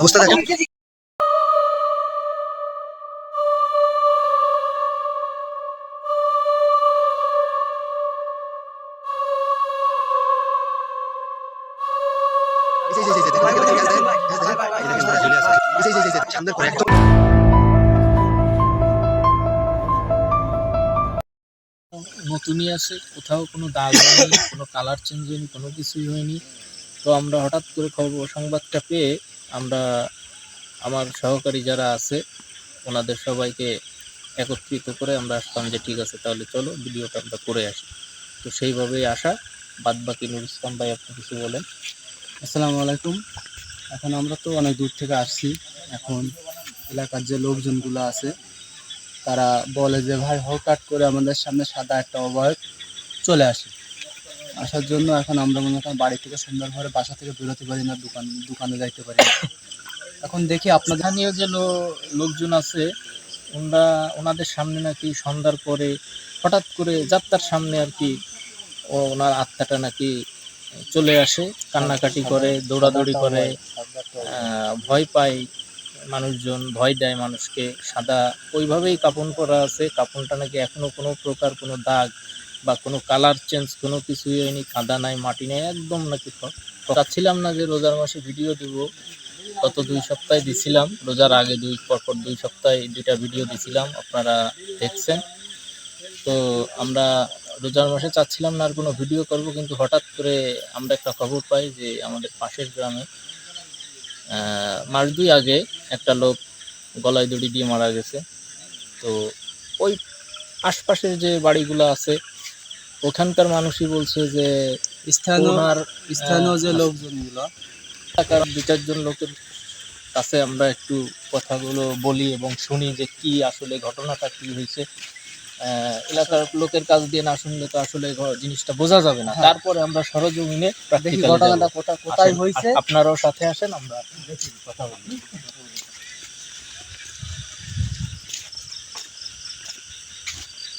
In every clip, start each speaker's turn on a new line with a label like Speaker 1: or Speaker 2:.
Speaker 1: অবস্থা দেখেন এই যে,
Speaker 2: নতুনই আছে, কোথাও কোনো দাগ হয়নি, কোনো কালার চেঞ্জ হয়নি, কোনো কিছুই হয়নি। তো আমরা হঠাৎ করে খবর সংবাদটা পেয়ে আমরা আমার সহকারী যারা আছে, ওনাদের সবাইকে একত্রিত করে আমরা আসলাম যে ঠিক আছে, তাহলে চলো ভিডিওটা আমরা করে আসি। তো সেইভাবেই আসা বাদ বাকি নুর ইসলাম ভাই আপনি কিছু বলেন।
Speaker 3: আসসালামু আলাইকুম। এখন আমরা তো অনেক দূর থেকে আসছি। এখন এলাকার যে লোকজনগুলো আছে তারা বলে যে ভাই হঠাৎ করে আমাদের সামনে সাদা একটা অবয়ব চলে আসে। আসার জন্য এখন আমরা মনে করেন বাড়ি থেকে সুন্দরভাবে বাসা থেকে বেরোতে পারি না দোকান দোকানে যাইতে পারি না। এখন দেখি আপনাদের
Speaker 2: স্থানীয় যে লোকজন আছে ওনারা ওনাদের সামনে নাকি সন্ধ্যার পরে হঠাৎ করে যাত্রার সামনে আর কি ও ওনার আত্মাটা নাকি চলে আসে কান্নাকাটি করে দৌড়াদৌড়ি করে ভয় পায়। মানুষজন ভয় দেয় মানুষকে। সাদা ওইভাবেই কাপন করা আছে। কাপনটা নাকি এখনও কোনো প্রকার কোনো দাগ বা কোনো কালার চেঞ্জ কোনো কিছুই হয়নি। কাদা নাই, মাটি নাই, একদম নাকি চাচ্ছিলাম না যে রোজার মাসে ভিডিও দিব। গত দুই সপ্তাহে দিছিলাম। রোজার আগে দুই, পরপর দুই সপ্তাহে দুইটা ভিডিও দিছিলাম। আপনারা দেখছেন। তো আমরা রোজার মাসে চাচ্ছিলাম না আর কোনো ভিডিও করব, কিন্তু হঠাৎ করে আমরা একটা খবর পাই যে আমাদের পাশের গ্রামে মাস দুই আগে একটা লোক গলায় দড়ি দিয়ে মারা গেছে। তো ওই আশপাশের যে বাড়িগুলো আছে ওখানকার মানুষই বলছে যে
Speaker 3: স্থানীয় স্থানীয় যে লোকজনগুলো।
Speaker 2: এলাকার দু চারজন লোকের কাছে আমরা একটু কথাগুলো বলি এবং শুনি যে কি আসলে ঘটনাটা কি হয়েছে। এলাকার লোকের কাজ দিয়ে না শুনলে তো আসলে জিনিসটা বোঝা যাবে না।
Speaker 3: হ্যাঁ।
Speaker 2: তারপরে আমরা সরজমিনে
Speaker 3: ঘটনাটা কোথা- কোথায় হয়েছে।
Speaker 2: আপ- আপনারাও সাথে আসেন আমরা কথা বলি।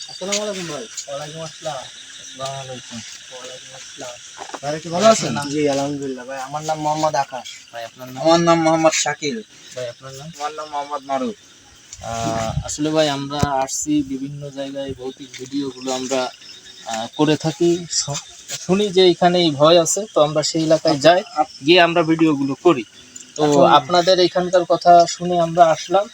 Speaker 2: আসসালামু আলাইকুম ভাই। ওয়ালাইকুম আসসালাম। আসসালামু আলাইকুম। ওয়ালাইকুম আসসালাম।
Speaker 3: ভাই কি ভালো আছেন?
Speaker 4: জি আলহামদুলিল্লাহ। ভাই আমার নাম মোহাম্মদ আকাশ।
Speaker 2: ভাই আপনার নাম?
Speaker 3: আমার নাম মোহাম্মদ শাকিল।
Speaker 2: ভাই আপনার নাম?
Speaker 3: আমার নাম মোহাম্মদ মারুফ।
Speaker 2: আসলে ভাই আমরা আসছি বিভিন্ন জায়গায় ভৌতিক ভিডিওগুলো আমরা করে থাকি। শুনি যে এখানে এই ভয় আছে তো আমরা সেই এলাকায় যাই গিয়ে আমরা ভিডিওগুলো করি। তো আপনাদের এখানকার কথা শুনে আমরা আসলাম।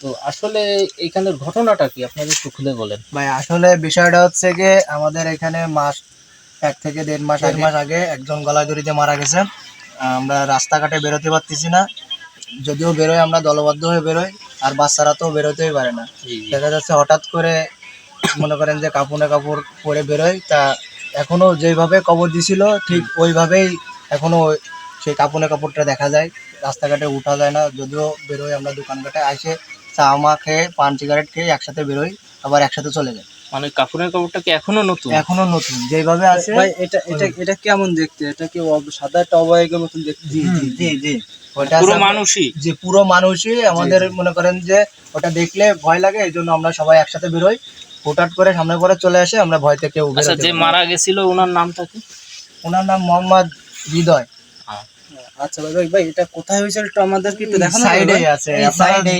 Speaker 2: তো আসলে এখানের ঘটনাটা কি? আপনাদের একটু খুলে বলেন।
Speaker 4: ভাই আসলে বিষয়টা হচ্ছে যে আমাদের এখানে মাস এক থেকে দেড় মাস এক মাস আগে। একজন গলায় দড়িতে মারা গেছে। আমরা রাস্তাঘাটে বেরোতে পারতেছি না। যদিও বেরোই আমরা দলবদ্ধ হয়ে বেরোই আর বাচ্চারা তো বেরোতেই পারে না। দেখা যাচ্ছে হঠাৎ করে মনে করেন যে কাপড়ে কাপড় পরে বেরোয় তা এখনও যেভাবে কবর দিছিল ঠিক ওইভাবেই এখনও সেই কাপড়ে কাপড়টা দেখা যায়। রাস্তাঘাটে উঠা যায় না যদিও বেরোই আমরা দোকানঘাটে আসে চা মা খেয়ে পান সিগারেট খেয়ে একসাথে বেরোই আবার একসাথে চলে যাই
Speaker 2: মানে কাপড়ের কাপড়টা কি এখনও নতুন?
Speaker 4: এখনও নতুন যেভাবে আছে
Speaker 3: ভাই এটা এটা এটা কেমন দেখতে? এটা কি সাদা একটা অবয়বের মতন দেখতে?
Speaker 4: জি জি জি জি।
Speaker 2: পুরো মানুষই?
Speaker 4: যে পুরো মানুষই। আমাদের মনে করেন যে ওটা দেখলে ভয় লাগে এই জন্য আমরা সবাই একসাথে বেরোই। হুটহাট করে সামনে করে চলে আসে আমরা ভয় থেকে
Speaker 2: আচ্ছা যে মারা গেছিল ওনার নামটা কি?
Speaker 4: ওনার নাম মোহাম্মদ হৃদয়।
Speaker 3: আচ্ছা ভাই ভাই এটা কোথায় হয়েছে? একটু আমাদেরকে একটু দেখানো
Speaker 4: সাইডে আছে সাইডে।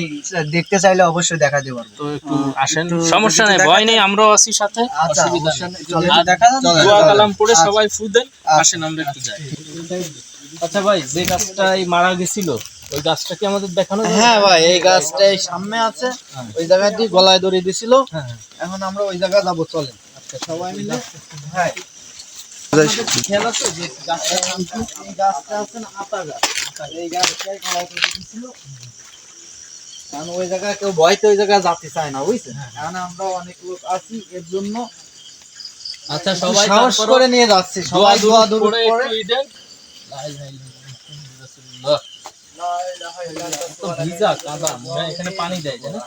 Speaker 4: দেখতে চাইলে অবশ্যই দেখাতে পারব।
Speaker 2: তো একটু আসেন। সমস্যা নেই
Speaker 3: দেখা
Speaker 2: ভয় নেই আমরাও আছি সাথে।
Speaker 4: আচ্ছা
Speaker 2: অসুবিধা নেই।
Speaker 3: দেখা যাবে
Speaker 2: দোয়া কালাম পড়ে
Speaker 4: আচ্ছা।
Speaker 2: সবাই ফু দেন
Speaker 4: আচ্ছা।
Speaker 2: আসেন আমরা একটু যাই। আচ্ছা ভাই যে গাছটা মারা গেছিল ওই গাছটা কি আমাদের দেখানো
Speaker 3: হ্যাঁ ভাই এই গাছটা সামনে আছে
Speaker 2: হ্যাঁ।
Speaker 3: ওই জায়গাটি গলায় দড়ি দিছিল।
Speaker 2: হ্যাঁ, হ্যাঁ।
Speaker 3: এখন আমরা ওই জায়গায় যাব চলেন।
Speaker 2: আচ্ছা
Speaker 3: সবাই মিলে?
Speaker 4: হ্যাঁ
Speaker 3: কারণ ওই জায়গায় কেউ ভয়তে ওই জায়গায় যেতে চায় না বুঝছেন কারণ আমরা অনেক লোক আছি এর জন্য
Speaker 2: আচ্ছা সবাই
Speaker 3: সাহস করে নিয়ে যাচ্ছি সবাই দোয়া করে
Speaker 2: একটু দেন। ভিজা কাদা এখানে পানি দেয় তাই না?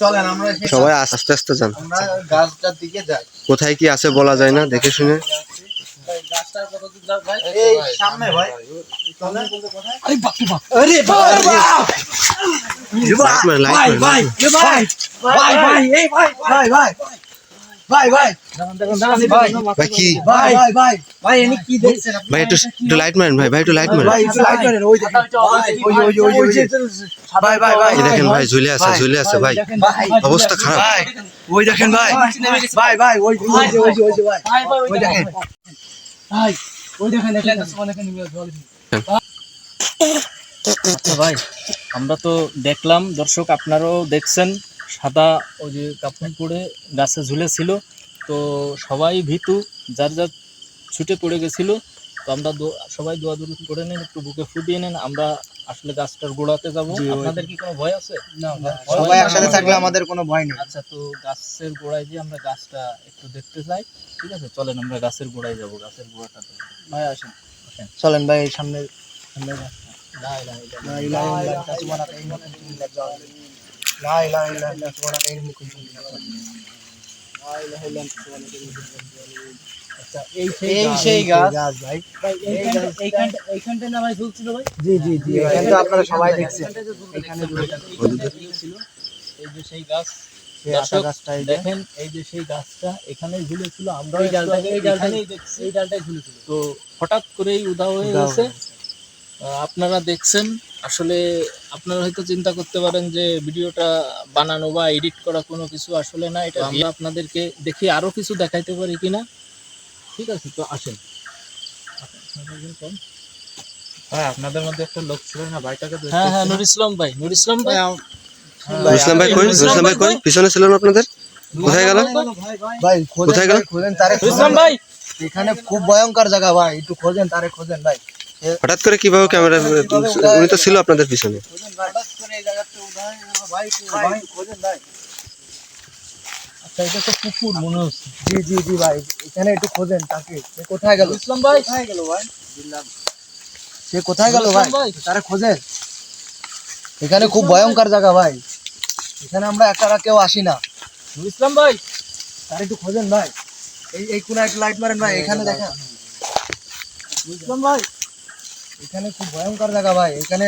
Speaker 3: চলেন আমরা
Speaker 1: সবাই আস্তে আস্তে যান।
Speaker 3: আমরা গাছটার দিকে যাই।
Speaker 1: কোথায় কি আছে বলা যায় না দেখে শুনে।
Speaker 2: এই ভাই?
Speaker 3: এই সামনে ভাই চলেন আরে বাপ রে বাপ।
Speaker 4: ভাই ভাই ভাই ভাই ভাই ভাই ভাই ভাই। ভাই ভাই।
Speaker 1: ভাই কি?
Speaker 4: ভাই ভাই ভাই। ভাই এনি কি দেখছেন? আপনি
Speaker 1: ভাই একটু একটু লাইট মারেন ভাই ভাই একটু লাইট মারেন।
Speaker 4: ভাই একটু লাইট করেন ওই দেখেন। ওই ওই ওই ওই ভাই ভাই ভাই।
Speaker 1: দেখেন ভাই ঝুলে আছে ঝুলে আছে ভাই অবস্থা খারাপ।
Speaker 4: ভাই ওই দেখেন ভাই। ভাই ভাই ওই ওই ওই ওই ভাই। ওই দেখেন। ভাই ওই দেখেন দেখেন দেখেন।
Speaker 2: আচ্ছা ভাই। আমরা তো দেখলাম দর্শক আপনারাও দেখছেন। সাদা ওই যে কাপড় পরে গাছে ঝুলেছিল তো সবাই ভীতু যার যার ছুটে পড়ে গেছিল তো আমরা সবাই দোয়া দূর করে নেন একটু বুকে ফুটিয়ে নেন আমরা আসলে গাছটার গোড়াতে যাব। আপনাদের কি কোনো ভয় আছে?
Speaker 4: সবাই একসাথে থাকলে আমাদের কোনো ভয় নেই।
Speaker 2: আচ্ছা তো গাছের গোড়ায় যে আমরা গাছটা একটু দেখতে চাই। ঠিক আছে চলেন আমরা গাছের গোড়ায় যাব গাছের গোড়াটাতে
Speaker 4: ভাই আসেন চলেন ভাই এই সামনে সামনে ইল্লাল্লাহ।
Speaker 2: এই
Speaker 4: আপনারা সবাই দেখছেন। এখানে
Speaker 2: যে সেই দেখেন এই যে সেই গাছটা এখানে ঝুলেছিল। আমরা
Speaker 4: এই ডালটা এই
Speaker 2: এই ডালটাই ঝুলেছিল। তো হঠাৎ করেই উদা হয়ে গেছে। আপনারা দেখছেন আসলে আপনারা হয়তো চিন্তা করতে পারেন যে ভিডিওটা বানানো বা এডিট করা কোনো কিছু আসলে না এটা আমরা আপনাদেরকে দেখি আরও কিছু দেখাইতে পারি কিনা? ঠিক আছে তো আসেন।
Speaker 5: হ্যাঁ আপনাদের মধ্যে একটা লোক ছিল না ভাইটাকে
Speaker 2: হ্যাঁ হ্যাঁ নুর ইসলাম ভাই নুর ইসলাম ভাই।
Speaker 1: ইসলাম ভাই কই ইসলাম ভাই কই? পিছনে ছিল না আপনাদের? কোথায় গেল?
Speaker 4: ভাই
Speaker 1: কোথায় গেল?
Speaker 4: খোঁজেন তারে
Speaker 2: নুর ইসলাম ভাই।
Speaker 4: এখানে খুব ভয়ঙ্কর জায়গা ভাই একটু খোঁজেন তারে খোঁজেন ভাই।
Speaker 1: হঠাৎ করে কীভাবে ক্যামেরা উনি তো ছিল আপনাদের পিছনে
Speaker 4: খোঁজেন ভাই হঠাৎ করে এই জায়গাটা উদাহরণ ভাই একটু ভাই খোঁজেন ভাই
Speaker 2: আচ্ছা এটা তো পুকুর মনে হচ্ছে।
Speaker 4: জি জি জি ভাই। এখানে একটু খোঁজেন তাকে। সে কোথায় গেল?
Speaker 2: ইসলাম ভাই
Speaker 4: কোথায় গেল ভাই? সে কোথায় গেল ভাই?
Speaker 2: ইসলাম ভাই।
Speaker 4: তারা খোঁজেন। এখানে খুব ভয়ঙ্কর জায়গা ভাই। এখানে আমরা একা কেউ আসি না।
Speaker 2: নুর ইসলাম ভাই।
Speaker 4: তার একটু খোঁজেন ভাই। এই এই কোনায় একটু লাইট মারেন ভাই। এখানে দেখেন।
Speaker 2: ইসলাম ভাই।
Speaker 4: এখানে খুব ভয়ঙ্কর জায়গা ভাই এখানে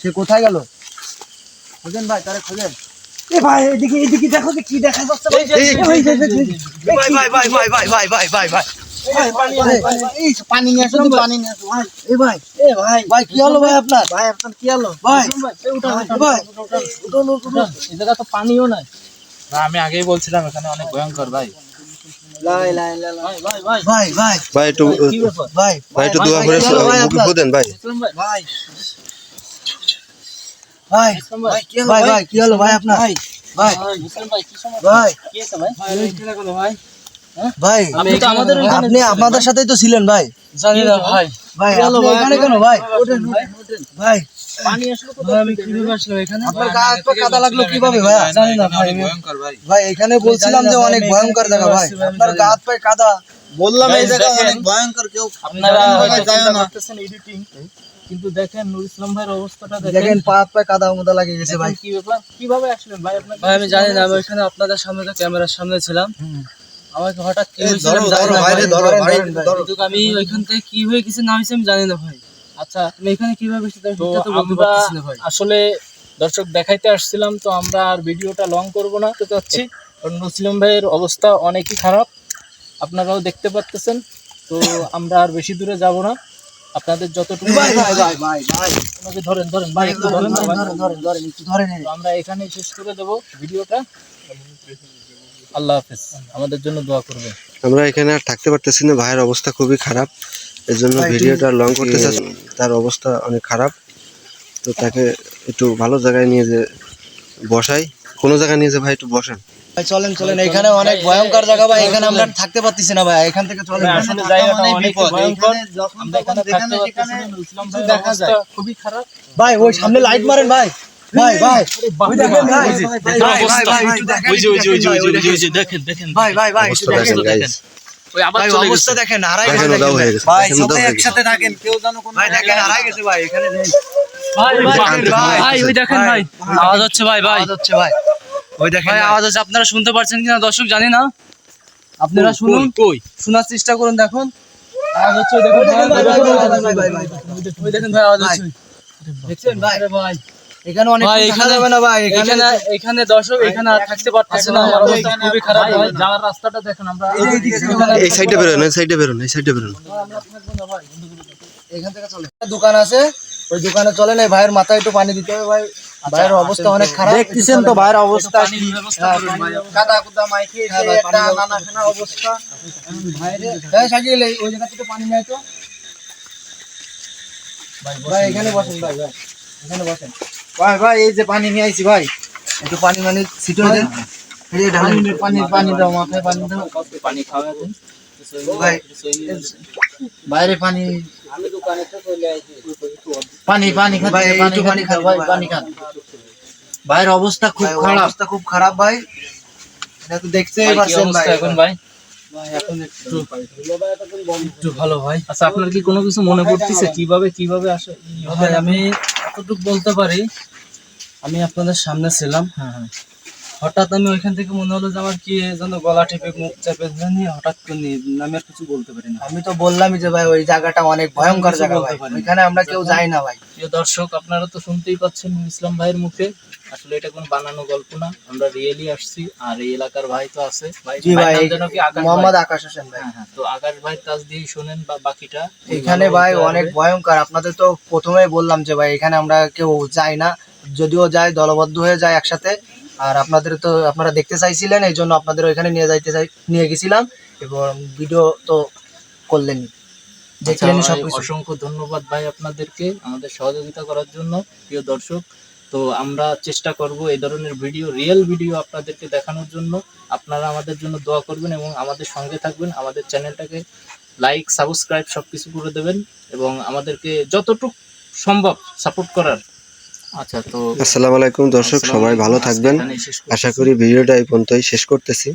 Speaker 4: সে কোথায় গেল? খোঁজেন ভাই তারে খোঁজেন। এ ভাই এদিকে এদিকে দেখো যে কি দেখা যাচ্ছে। ভাই
Speaker 2: এই যে-
Speaker 4: এই যে- এই যে- এই যে- ভাই ভাই ভাই ভাই ভাই ভাই ভাই ভাই ভাই পানি নিয়ে আসো পানি নিয়ে আসো ভাই। এ ভাই এ ভাই ভাই কি হলো ভাই আপনার? ভাই আপনার কি হলো? ভাই ভাই উঠুন উঠুন
Speaker 2: এই জায়গা তো পানিও নাই।
Speaker 5: আমি আগেই বলছিলাম এখানে অনেক ভয়ঙ্কর ভাই।
Speaker 2: ভাই ভাই ভাই।
Speaker 4: ভাই ভাই।
Speaker 1: ভাই
Speaker 4: ভাই
Speaker 1: ভাই
Speaker 4: ভাই ভাই ভাই
Speaker 2: আপনি
Speaker 4: আপনাদের সাথেই তো ছিলেন ভাই।
Speaker 2: জানি না ভাই?
Speaker 4: ভাই? কেন ভাই? ভাই।
Speaker 2: পানি আসলো
Speaker 4: আসলো এখানে? আপনার গা কাদা লাগল কীভাবে ভাই? জানি না ভাই
Speaker 5: ভয়ঙ্কর ভাই।
Speaker 4: ভাই এখানে বলছিলাম যে অনেক ভয়ঙ্কর জায়গা ভাই। আপনার গা হাত পায়ে কাদা।
Speaker 2: বললাম
Speaker 4: এই জায়গা অনেক ভয়ঙ্কর কেউ
Speaker 2: আপনারা হয়তো
Speaker 4: যায় না।
Speaker 2: এডিটিং কিন্তু দেখেন নুর ইসলাম ভাইয়ের অবস্থাটা
Speaker 4: দেখেন।
Speaker 2: দেখেন
Speaker 4: পা পায়ে কাদা লাগে গেছে ভাই।
Speaker 2: কি ব্যাপার কীভাবে আসলেন ভাই আপনার
Speaker 3: ভাই আমি জানি না আমি আপনাদের সামনে তো ক্যামেরার সামনে ছিলাম। আমাকে হঠাৎ কি হয়েছিল আমি ওইখান থেকে কি হয়ে গেছে না আমি জানি না ভাই।
Speaker 2: আচ্ছা
Speaker 3: আমি এখানে কীভাবে
Speaker 2: আমরা আসলে দর্শক দেখাইতে আসছিলাম তো আমরা আর ভিডিওটা লং করব না তো চাচ্ছি কারণ মুসলিম ভাইয়ের অবস্থা অনেকই খারাপ আপনারাও দেখতে পাচ্তেছেন তো আমরা আর বেশি দূরে যাব না। আপনাদের যতটুকু ধরেন ধরেন ভাই একটু ধরেন
Speaker 4: ধরেন
Speaker 2: আমরা এখানেই শেষ করে দেব ভিডিওটা। আল্লাহ হাফেজ আমাদের জন্য দোয়া করবেন
Speaker 1: আমরা এখানে আর থাকতে পারতেছি না ভাইয়ের অবস্থা খুবই খারাপ এর জন্য ভিডিওটা লং করতে চাচ্ছি। তার অবস্থা অনেক খারাপ। তো তাকে একটু ভালো জায়গায় নিয়ে যে বসাই। কোনো জায়গায় নিয়ে যে ভাই একটু বসেন।
Speaker 4: ভাই চলেন চলেন। এখানে অনেক ভয়ঙ্কর জায়গা ভাই। এখানে আমরা থাকতে পারতেছি না ভাই। এখান থেকে চলেন।
Speaker 2: আসলে জায়গাটা অনেক ভয়ঙ্কর। আমরা এখানে থাকতে পারতেছি না। ইসলাম
Speaker 4: দেখা যায়।
Speaker 2: খুবই খারাপ।
Speaker 4: ভাই ওই সামনে লাইট মারেন ভাই। ভাই ভাই। ওই দেখেন ভাই। ভাই ভাই ভাই দেখেন, দেখেন।
Speaker 2: যে দেখেন। দেখেন
Speaker 4: ভাই ভাই ভাই দেখেন।
Speaker 2: ওই আবার
Speaker 4: ভাই
Speaker 2: চলে
Speaker 4: অবস্থা দেখেন হারাই গেছে
Speaker 1: উদাও
Speaker 4: দেখেন
Speaker 1: হয়ে গেছে
Speaker 4: ভাই সবাই একসাথে থাকেন কেউ জানো কোন ভাই দেখেন হারাই গেছে ভাই এখানে নেই
Speaker 2: ভাই
Speaker 4: ভাই,
Speaker 2: ভাই
Speaker 4: ভাই,
Speaker 3: ওই দেখেন ভাই আওয়াজ হচ্ছে ভাই ভাই
Speaker 4: আওয়াজ হচ্ছে ভাই ওই দেখেন
Speaker 3: ভাই আওয়াজ হচ্ছে আপনারা শুনতে পারছেন কিনা দর্শক জানি না আপনারা শুনুন
Speaker 2: কই
Speaker 3: শোনার চেষ্টা করুন দেখুন আওয়াজ হচ্ছে দেখুন
Speaker 4: ভাই, ভাই, ভাই, ভাই, ভাই, ভাই, ভাই, ভাই।
Speaker 3: ওই দেখেন ভাই আওয়াজ হচ্ছে
Speaker 4: দেখছেন ভাই
Speaker 3: ভাই
Speaker 4: এখানে অনেক থাকা
Speaker 3: এখানে-
Speaker 4: যাবে না ভাই। এখানে
Speaker 3: এখানে এখানে দর্শক এখানে আর থাকতে পারতেছে না আমার অবস্থা খুবই খারাপ
Speaker 2: ভাই,
Speaker 3: ভাই।
Speaker 2: যাওয়ার রাস্তাটা দেখেন আমরা।
Speaker 1: এই সাইডে বেরোন এই সাইডে বেরোন এই সাইডে বেরোন।
Speaker 4: এখান থেকে চলে। দোকান আছে ওই দোকানে চলে না ভাইয়ের মাথায় একটু পানি দিতে হবে ভাই। ভাইয়ের অবস্থা অনেক খারাপ।
Speaker 3: দেখতেছেন তো ভাইয়ের অবস্থা
Speaker 4: হ্যাঁ, কাদা কুদা মাইকে
Speaker 3: হ্যাঁ,
Speaker 4: একটা নানা খানা অবস্থা। ভাইরে। সাজিয়ে ওই জায়গা থেকে পানি নেয় তো। ভাই এখানে বসেন। ভাই ভাই। এখানে বসেন।
Speaker 3: ভাই ভাই এই যে পানি নিয়ে আইছি ভাই।
Speaker 4: একটু পানি মানে ছিটিয়ে দেন
Speaker 3: পানি পানি দাও মাথায় পানি দাও।
Speaker 2: পানি খাওয়া
Speaker 3: বাইরে পানি পানি পানি পানি পানি ভাই
Speaker 4: ভাই।
Speaker 3: পানি খান। ভাইয়ের অবস্থা খুব খারাপ।
Speaker 4: অবস্থা খুব খারাপ ভাই। এটা তো
Speaker 2: কি
Speaker 4: পারছেন ভাই।
Speaker 2: এখন ভাই?
Speaker 3: এখন একটু একটু ভালো ভাই।
Speaker 2: আচ্ছা আপনার কি কোনো কিছু মনে পড়তেছে? কীভাবে কীভাবে আসে?
Speaker 3: ভাই আমি এতটুকু বলতে পারি আমি আপনাদের সামনে ছিলাম।
Speaker 2: হ্যাঁ হ্যাঁ।
Speaker 3: হঠাৎ আমি ওইখান থেকে মনে হলো যে আমার কি যেন গলা টিপে মুখ চেপে নিয়ে হঠাৎ করে আমি আর কিছু বলতে পারি না।
Speaker 4: আমি তো বললামই যে ভাই ওই জায়গাটা অনেক ভয়ঙ্কর জায়গা ভাই। ওইখানে আমরা কেউ যাই না ভাই।
Speaker 2: প্রিয় দর্শক আপনারা তো শুনতেই পাচ্ছেন ইসলাম ভাইয়ের মুখে। আসলে এটা কোনো বানানো গল্প না আমরা রিয়েলি আসছি আর এই এলাকার ভাই তো আছে। ভাই
Speaker 4: জি ভাই মোহাম্মদ আকাশ হোসেন ভাই।
Speaker 2: হ্যাঁ হ্যাঁ তো আকাশ ভাই কাছ দিয়ে শোনেন বা বাকিটা।
Speaker 4: এখানে ভাই অনেক ভয়ঙ্কর। আপনাদের তো প্রথমেই বললাম যে ভাই এখানে আমরা কেউ যাই না। যদিও যাই দলবদ্ধ হয়ে যায় একসাথে আর আপনাদের তো আপনারা দেখতে চাইছিলেন এই জন্য আপনাদের ওইখানে নিয়ে যাইতে চাই নিয়ে গেছিলাম এবং ভিডিও তো করলেন।
Speaker 2: আচ্ছা
Speaker 4: দেখলেন
Speaker 2: ভাই, অসংখ্য ধন্যবাদ ভাই আপনাদেরকে আমাদের সহযোগিতা করার জন্য প্রিয় দর্শক। তো আমরা চেষ্টা করব এই ধরনের ভিডিও রিয়েল ভিডিও আপনাদেরকে দেখানোর জন্য। আপনারা আমাদের জন্য দোয়া করবেন এবং আমাদের সঙ্গে থাকবেন। আমাদের চ্যানেলটাকে লাইক সাবস্ক্রাইব সবকিছু করে দেবেন এবং আমাদেরকে যতটুকু সম্ভব সাপোর্ট করার
Speaker 1: আসসালামু আলাইকুম দর্শক সবাই ভালো থাকবেন। আশা করি ভিডিওটা এই পর্যন্তই শেষ করতেছি